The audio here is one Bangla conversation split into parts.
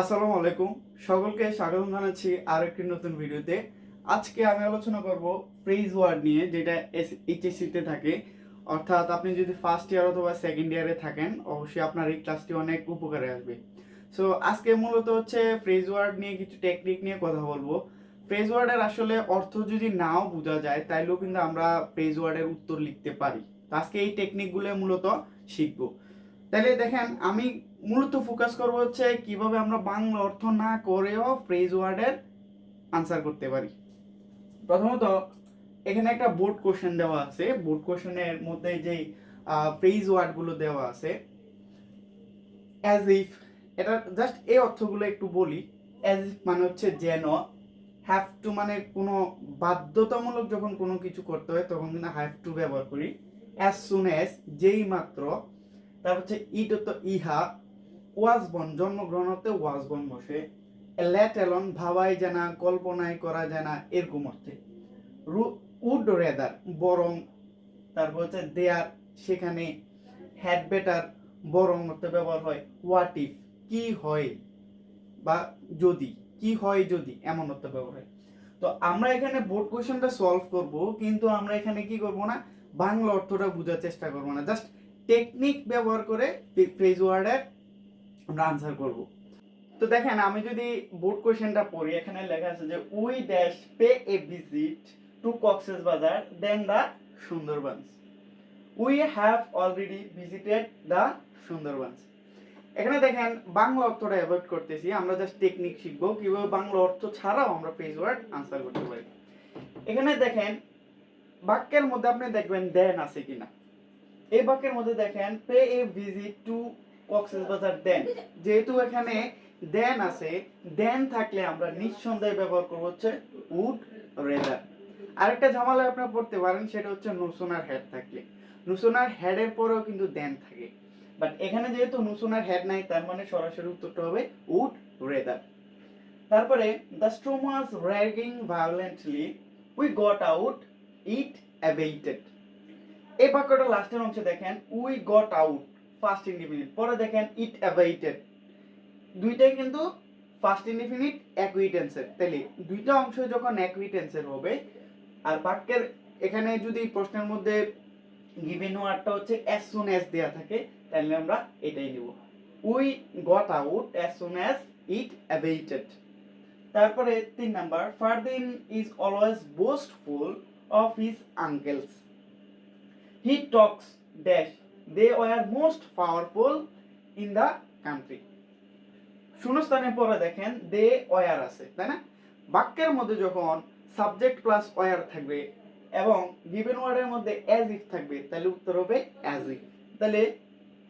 আসসালামু আলাইকুম। সকলকে স্বাগত জানাচ্ছি আর একটি নতুন ভিডিওতে। আজকে আমি আলোচনা করব ফ্রেজ ওয়ার্ড নিয়ে, যেটা এইচএসসিতে থাকে। অর্থাৎ আপনি যদি ফার্স্ট ইয়ার অথবা সেকেন্ড ইয়ারে থাকেন, অবশ্যই আপনার এই ক্লাসটি অনেক উপকারে আসবে। সো আজকে মূলত হচ্ছে ফ্রেজ ওয়ার্ড নিয়ে কিছু টেকনিক নিয়ে কথা বলব। ফ্রেজ ওয়ার্ডের আসলে অর্থ যদি নাও বোঝা যায়, তাইলেও কিন্তু আমরা ফ্রেজ ওয়ার্ডের উত্তর লিখতে পারি। আজকে এই টেকনিকগুলো মূলত শিখব। তাহলে দেখেন, আমি মূলত ফোকাস করব হচ্ছে কীভাবে আমরা বাংলা অর্থ না করেও ফ্রেজ ওয়ার্ডের আনসার করতে পারি। প্রথমত, এখানে একটা বোর্ড কোশ্চেন দেওয়া আছে। বোর্ড কোশ্চেনের মধ্যে যেই ফ্রেজ ওয়ার্ডগুলো দেওয়া আছে অ্যাজ ইফ এটা জাস্ট এই অর্থগুলো একটু বলি। অ্যাজ ইফ মানে হচ্ছে যেন হ্যাভ টু মানে কোনো বাধ্যতামূলক যখন কোনো কিছু করতে হয়, তখন কিন্তু হ্যাভ টু ব্যবহার করি। অ্যাজ সুন অ্যাজ যেই মাত্র তারপর হচ্ছে ইট তো ইহা ওয়াজ বন জন্মগ্রহণ হতে ওয়াজ বন বসে। এলন ভাবাই জানা কল্পনায় করা জানা এরকম অর্থে উড রেদার বরং তারপর হচ্ছে দেয়ার, সেখানে হ্যাড বেটার বরং অর্থে ব্যবহার হয়। হোয়াট ইফ কি হয়, বা যদি, কি হয় যদি, এমন অর্থে ব্যবহার হয়। তো আমরা এখানে বোর্ড কোয়েশনটা সলভ করব, কিন্তু আমরা এখানে কি করব না, বাংলা অর্থটা বোঝার চেষ্টা করব না। জাস্ট টেকনিক ব্যবহার করে ফ্রেজ ওয়ার্ডের আমরা আনসার করব। তো দেখেন, আমি যদি বোর্ড কোয়েশনটা পড়ি, এখানে লেখা আছে যে, we dash pay a visit to Cox's Bazar then the Sundarbans we have already visited the Sundarbans এখানে দেখেন, বাংলা অর্থটা অ্যাভয়েড করতেছি, আমরা জাস্ট টেকনিক শিখব, কীভাবে বাংলা অর্থ ছাড়াও আমরা ফ্রেজ ওয়ার্ড আনসার করতে পারি। এখানে দেখেন, বাক্যের মধ্যে আপনি দেখবেন দেন আছে কিনা। এই বাক্যের মধ্যে দেখেন pay a visit to Cox's Bazar then. যেহেতু এখানে দেন আছে, দেন থাকলে আমরা নিঃসন্দেহে ব্যবহার করব হচ্ছে উড রেদার। আরেকটা ঝামেলা আপনারা পড়তে পারেন, সেটা হচ্ছে নুসোনার হেড থাকলে। নুসোনার হেডের পরেও কিন্তু দেন থাকে। বাট এখানে যেহেতু নুসোনার হেড নাই, তার মানে সরাসরি উত্তরটা হবে উড রেদার। তারপরে the storm was raging violently we got out it abated এই বাক্যটা লাস্টের অংশে দেখেন we got out first indefinite পরে দেখেন ইট অ্যাভাইটেড দুইটাই কিন্তু ফার্স্ট ইনডিফিনিট অ্যাকুইটেন্সের তাহলে দুইটা অংশ যখন অ্যাকুইটেন্সের হবে, আর বাক্যের এখানে যদি প্রশ্নের মধ্যে গিভেন ওয়ার্ডটা হচ্ছে অ্যাজ সুন অ্যাজ দেয়া থাকে তাহলে আমরা এটাই নিব। We got out as soon as it abated তারপরে তিন number Fardin is always boastful of his uncles he talks dash they were most powerful in the country শূন্যস্থানের পরে দেখেন দে ওয়ার আছে, তাই না? বাক্যের মধ্যে যখন সাবজেক্ট প্লাস ওয়ার থাকবে এবং গিভেন ওয়ার্ডের মধ্যে অ্যাজ ইফ থাকবে, তাহলে উত্তর হবে অ্যাজ ইফ তাহলে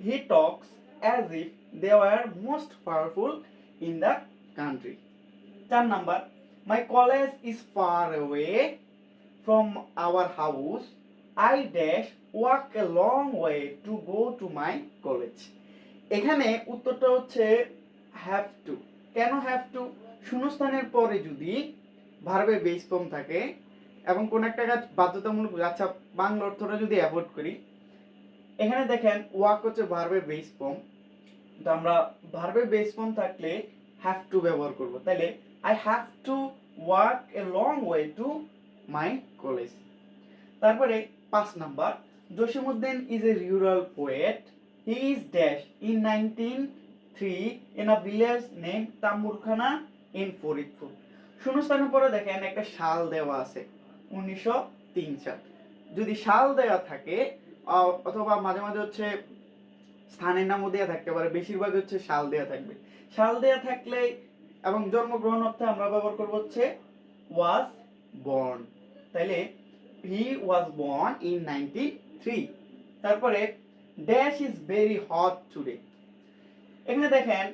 he talks as if they were most powerful in the country চার number my college is far away from our house I dash walk a long way to go to my college এখানে উত্তরটা হচ্ছে হ্যাভ টু কেন হ্যাভ টু শূন্যস্থানের পরে যদি ভার্বে বেস ফর্ম থাকে এবং কোন একটা কাজ বাধ্যতামূলক আচ্ছা বাংলা অর্থটা যদি অ্যাভয়েড করি, এখানে দেখেন ওয়াক হচ্ছে ভার্বে বেস ফর্ম তো আমরা ভার্বে বেস ফর্ম থাকলে হ্যাভ টু ব্যবহার করব। তাহলে I have to walk a long way to my college তারপরে পাঁচ number Jasimuddin is a rural poet he is dash in nineteen three in a village name Tamburkhana in Faridpur শূন্যস্থানের পরে দেখেন একটা সাল দেওয়া আছে, উনিশশো তিন সাল। যদি সাল দেওয়া থাকে অথবা মাঝে মাঝে হচ্ছে স্থানের নামও দেওয়া থাকতে পারে, বেশিরভাগ হচ্ছে সাল দেওয়া থাকবে। সাল দেওয়া থাকলে এবং জন্মগ্রহণ অর্থে আমরা ব্যবহার করব হচ্ছে ওয়াজ বর্ন তাইলে he was born in ninety three তারপরে dash is very hot today এখানে দেখেন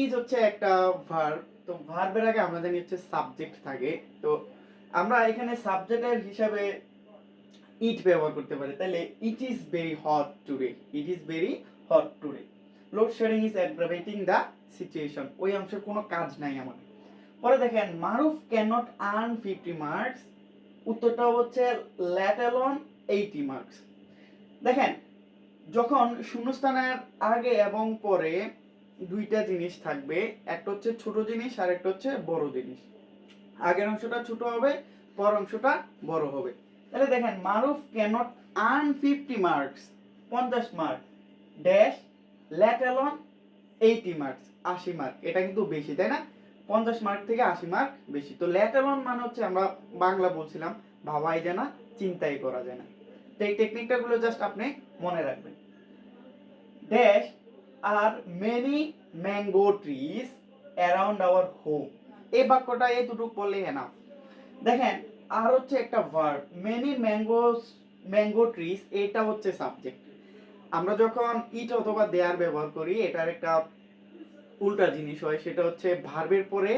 ইজ হচ্ছে একটা ভার্ব তো ভার্বের আগে আমরা জানি হচ্ছে সাবজেক্ট থাকে। তো আমরা এখানে সাবজেক্টের হিসাবে ইট ব্যবহার করতে পারি। তাহলে it is very hot today it is very hot today load shedding is aggravating the situation ওই অংশের কোনো কাজ নাই আমাদের। পরে দেখেন, Maruf can not earn fifty marks উত্তরটা হচ্ছে ল্যাট অ্যালন এইটি মার্কস। দেখেন, যখন শূন্যস্থানের আগে এবং পরে দুইটা জিনিস থাকবে, একটা হচ্ছে ছোট জিনিস আর একটা হচ্ছে বড় জিনিস। আগের অংশটা ছোট হবে পর অংশটা বড় হবে। তাহলে দেখেন, Maruf can't earn fifty marks পঞ্চাশ mark dash let alone eighty marks আশি মার্ক এটা কিন্তু বেশি, তাই না? পঞ্চাশ মার্ক থেকে আশি মার্ক বেশি। তো অ্যালন মানে হচ্ছে আমরা বাংলা বলছিলাম, ভাবাই যায় না, চিন্তাই করা যায় না। তো এই টেকনিকটাগুলো জাস্ট আপনি মনে রাখবেন। Dash are many mango trees around our home এই বাক্যটা দুটো পড়লে এনাফ দেখেন, আর হচ্ছে একটা verb many mangoes mango trees এটা হচ্ছে সাবজেক্ট আমরা যখন ইট অথবা দেয়ার ব্যবহার করি, এটার একটা উল্টা জিনিস হয়, সেটা হচ্ছে ভার্বের পরে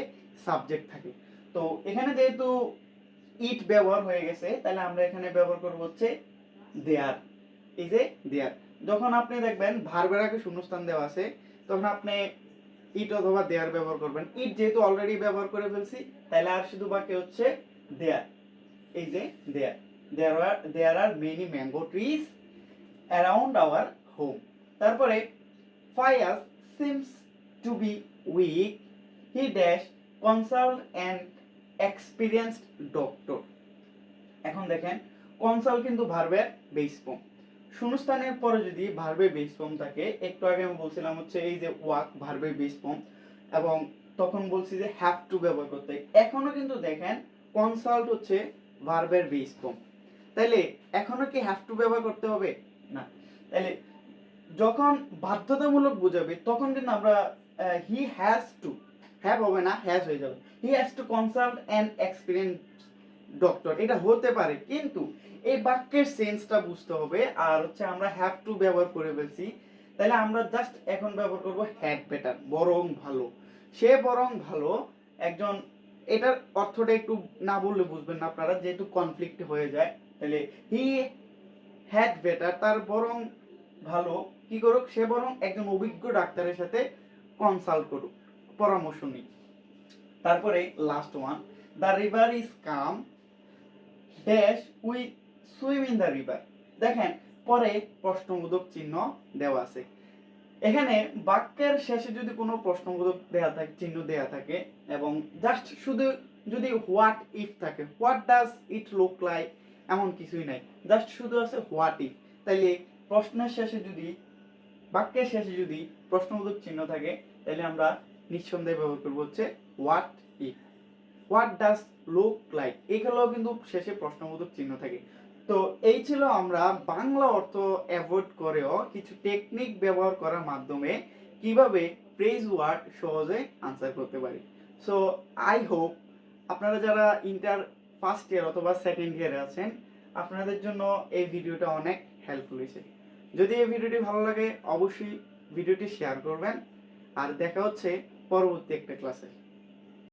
সাবজেক্ট থাকে। তো এখানে যেহেতু ইট ব্যবহার হয়ে গেছে, তাহলে আমরা এখানে ব্যবহার করব হচ্ছে দেয়ার এই যে দেয়ার যখন আপনি দেখবেন ভার্বের আগে শূন্যস্থান দেওয়া আছে, তখন আপনি ইট অথবা দেয়ার ব্যবহার করবেন। ইট যেহেতু অলরেডি ব্যবহার করে ফেলছি, তাহলে আর শুধু বাকি হচ্ছে দেয়ার এই যে there there are there are many mango trees around our home তারপরে Fayas seems to be weak he dash consult and experienced doctor এখন দেখেন কনসাল্ট কিন্তু ভার্বের বেস ফর্ম শূন্যস্থানের পরে যদি ভার্বে বেস ফর্ম থাকে, একটু আগে আমি বলছিলাম হচ্ছে এই যে ওয়াক ভার্বে বেস ফর্ম এবং তখন বলছি যে হ্যাভ টু ব্যবহার করতে এখনও কিন্তু দেখেন কনসাল্ট হচ্ছে ভার্বের বেস ফর্ম তাইলে এখনও কি হ্যাভ টু ব্যবহার করতে হবে? না। তাইলে যখন বাধ্যতামূলক বোঝাবে, তখন কিন্তু আমরা হি হ্যাজ টু হ্যাভ হবে না হ্যাজ হয়ে যাবে। He has to consult and experience doctor এটা হতে পারে, কিন্তু এই বাক্যের সেন্সটা বুঝতে হবে, আর হচ্ছে আমরা হ্যাভ টু ব্যবহার করে ফেলছি। তাহলে আমরা জাস্ট এখন ব্যবহার করব হ্যাড বেটার বরং ভালো। সে বরং ভালো, একজন, এটার অর্থটা একটু না বললে বুঝবেন না আপনারা, যেহেতু কনফ্লিক্ট হয়ে যায়। তাহলে হি হ্যাড বেটার তার বরং ভালো, কি করুক, সে বরং একজন অভিজ্ঞ ডাক্তারের সাথে কনসাল্ট করুক পরামর্শ নিক তারপরে last one the river is calm dash we swim in the river দেখেন, পরে প্রশ্নবোধক চিহ্ন দেওয়া আছে। এখানে বাক্যের শেষে যদি কোনো প্রশ্নবোধক দেওয়া থাকে, চিহ্ন দেওয়া থাকে, এবং জাস্ট শুধু যদি হোয়াট ইফ থাকে what does it look like এমন কিছুই নাই। জাস্ট শুধু আছে হোয়াট ইফ তাইলে প্রশ্নের শেষে যদি, বাক্যের শেষে যদি প্রশ্নবোধক চিহ্ন থাকে তাহলে আমরা নিঃসন্দেহে ব্যবহার করব হচ্ছে what if what does look like এগুলোও কিন্তু শেষে প্রশ্নবোধক চিহ্ন থাকে। তো এই ছিল আমরা বাংলা অর্থ অ্যাভয়েড করেও কিছু টেকনিক ব্যবহার করার মাধ্যমে কীভাবে ফ্রেজ ওয়ার্ড সহজে আনসার করতে পারি। সো আই হোপ আপনারা যারা ইন্টার ফার্স্ট ইয়ার অথবা সেকেন্ড ইয়ারে আছেন, আপনাদের জন্য এই ভিডিওটা অনেক হেল্পফুল হয়েছে। যদি এই ভিডিওটি ভালো লাগে, অবশ্যই ভিডিওটি শেয়ার করবেন। আর দেখা হচ্ছে পরবর্তী একটা ক্লাসে